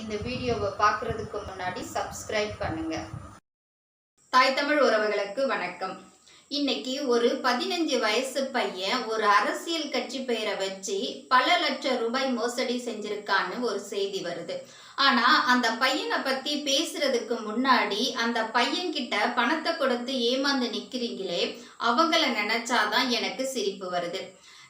இந்த வீடியோவை பார்க்குறதுக்கு முன்னாடி சப்ஸ்கிரைப் பண்ணுங்க. தாய் தமிழ் உறவுகளுக்கு வணக்கம். இன்னைக்கு ஒரு பதினஞ்சு வயசு பையன் ஒரு அரசியல் கட்சி பெயரை வச்சு பல லட்சம் ரூபாய் மோசடி செஞ்சிருக்கான்னு ஒரு செய்தி வருது. ஆனா அந்த பையனை பத்தி பேசுறதுக்கு முன்னாடி அந்த பையன்கிட்ட பணத்தை கொடுத்து ஏமாந்து நிக்கிறீங்களே அவங்கள நினைச்சாதான் எனக்கு சிரிப்பு வருது.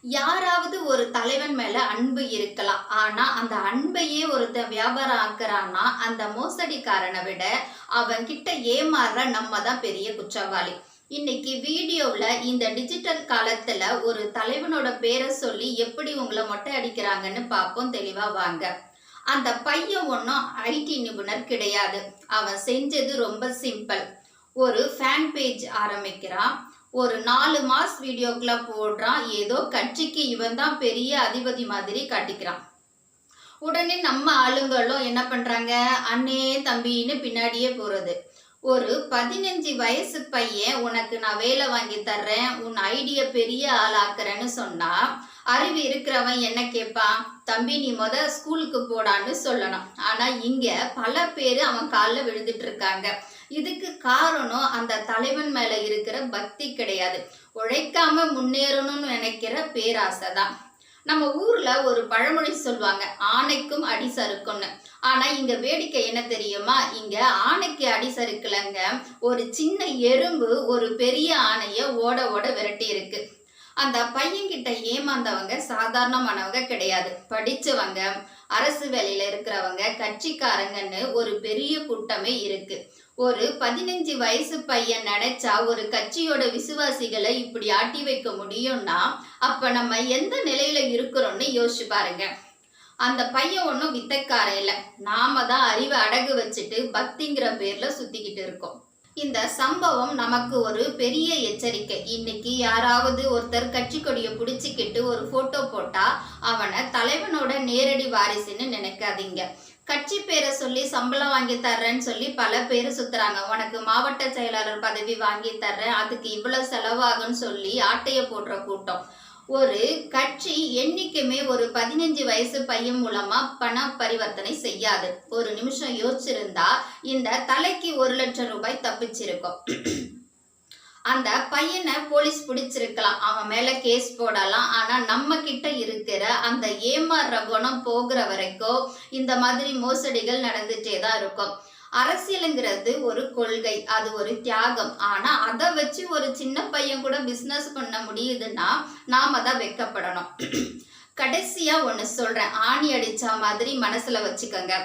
யாராவது ஒரு தலைவன் மேல அன்பு இருக்கலாம். ஆனா அந்த அன்பையே ஒருத்தன் வியாபாரம் ஆக்குறான்னா அந்த மோசடிக்காரனை விட அவன் கிட்ட ஏமாறுற நம்ம தான் பெரிய குற்றவாளி. இன்னைக்கு வீடியோவில் இந்த டிஜிட்டல் காலத்தில் ஒரு தலைவனோட பேரை சொல்லி எப்படி உங்களை மொட்டை அடிக்கிறாங்கன்னு பார்ப்போம். தெளிவாக வாங்க. அந்த பையன் ஒன்றும் ஐடி நிபுணர் கிடையாது. அவன் செஞ்சது ரொம்ப சிம்பிள் ஒரு ஃபேன் பேஜ் ஆரம்பிக்கிறான். ஒரு நாலு மாஸ் வீடியோக்குள்ள போடுறான். ஏதோ கட்சிக்கு இவன் தான் பெரிய அதிபதி மாதிரி காட்டிக்கிறான். உடனே நம்ம ஆளுங்களும் என்ன பண்றாங்க? அண்ணே தம்பின்னு பின்னாடியே போறது. ஒரு பதினஞ்சு வயசு பையன் உனக்கு நான் வேலை வாங்கி தர்றேன் உன் ஐடிய பெரிய ஆளாக்குறேன்னு சொன்னா அறிவு இருக்கிறவன் என்ன கேட்பான் தம்பி நீ முத ஸ்கூலுக்கு போடான்னு சொல்லணும். ஆனா இங்க பல பேர் அவன் காலில் விழுந்துட்டு இருக்காங்க. இதுக்கு காரணம் அந்த தலைவன் மேல இருக்கிற பக்தி கிடையாது. உழைக்காம முன்னேறணும்னு நினைக்கிற பேராசை தான் நம்ம ஊர்ல ஒரு பழமொழி சொல்லுவாங்க ஆணைக்கும் அடி சறுக்கும்னு. ஆனா இங்க வேடிக்கை என்ன தெரியுமா? இங்க ஆணைக்கு அடி சறுக்கலங்க. ஒரு சின்ன எறும்பு ஒரு பெரிய ஆணைய ஓட ஓட விரட்டி இருக்கு அந்த பையன்கிட்ட ஏமாந்தவங்க சாதாரணமானவங்க கிடையாது. படிச்சவங்க அரசு வேலையில இருக்கிறவங்க கட்சிக்காரங்கன்னு ஒரு பெரிய கூட்டமே இருக்கு. ஒரு பதினஞ்சு வயசு பையன் நினைச்சா ஒரு கட்சியோட விசுவாசிகளை இப்படி ஆட்டி வைக்க முடியும்னா அப்ப நம்ம எந்த நிலையில இருக்கிறோம்னு யோசிச்சு பாருங்க. அந்த பையன் ஒன்றும் வித்தைக்காரன் இல்லை. நாம தான் அறிவை அடகு வச்சுட்டு பக்திங்கிற பேர்ல சுத்திக்கிட்டு இருக்கோம். இந்த சம்பவம் நமக்கு ஒரு பெரிய எச்சரிக்கை. இன்னைக்கு யாராவது ஒருத்தர் கட்சி கொடியை பிடிச்சிக்கிட்டு ஒரு போட்டோ போட்டா அவனை தலைவனோட நேரடி வாரிசுன்னு நினைக்காதீங்க. கட்சி பேரை சொல்லி சம்பளம் வாங்கி தர்றேன்னு சொல்லி பல பேர் சுத்துறாங்க. உனக்கு மாவட்ட செயலாளர் பதவி வாங்கி தர்றேன். அதுக்கு இவ்வளவு செலவாகும்னு சொல்லி ஆட்டைய போடுற கூட்டம். ஒரு கட்சி என்னைக்குமே ஒரு பதினஞ்சு வயசு பையன் மூலமா பண பரிவர்த்தனை செய்யாது. ஒரு நிமிஷம் யோசிச்சிருந்தா இந்த தலைக்கு ஒரு லட்சம் ரூபாய் தப்பிச்சிருக்கும். அந்த பையனை போலீஸ் பிடிச்சிருக்கலாம். அவன் மேல கேஸ் போடலாம். ஆனா நம்ம கிட்ட இருக்கிற அந்த ஏமாறுற குணம் போகிற வரைக்கும் இந்த மாதிரி மோசடிகள் நடந்துட்டே தான் இருக்கும். அரசியலுங்கிறது ஒரு கொள்கை அது ஒரு தியாகம். ஆனா அதை வச்சு ஒரு சின்ன பையன் கூட பிசினஸ் பண்ண முடியுதுன்னா நாம தான் வெக்கப்படணும். கடைசியா ஒண்ணு சொல்றேன். ஆணி அடிச்சா மாதிரி மனசுல வச்சுக்கோங்க.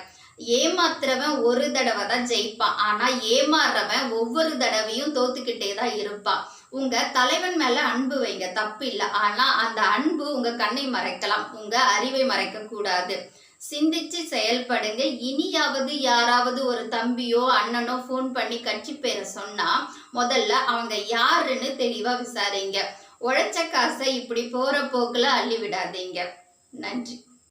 ஏமாத்துறவன் ஒரு தடவை தான் ஜெயிப்பான். ஆனா ஏமாறுறவன் ஒவ்வொரு தடவையும் தோத்துக்கிட்டே தான் இருப்பான். உங்க தலைவன் மேல அன்பு வைங்க. தப்பு இல்லை ஆனா அந்த அன்பு உங்க கண்ணை மறைக்கலாம். உங்க அறிவை மறைக்க கூடாது சிந்திச்சு செயல்படுங்க. இனியாவது யாராவது ஒரு தம்பியோ அண்ணனோ ஃபோன் பண்ணி கட்சி பேரை சொன்னா முதல்ல அவங்க யாருன்னு தெளிவா விசாரிங்க. உழைச்ச காசை இப்படி போற போக்குல அள்ளி விடாதீங்க. நன்றி.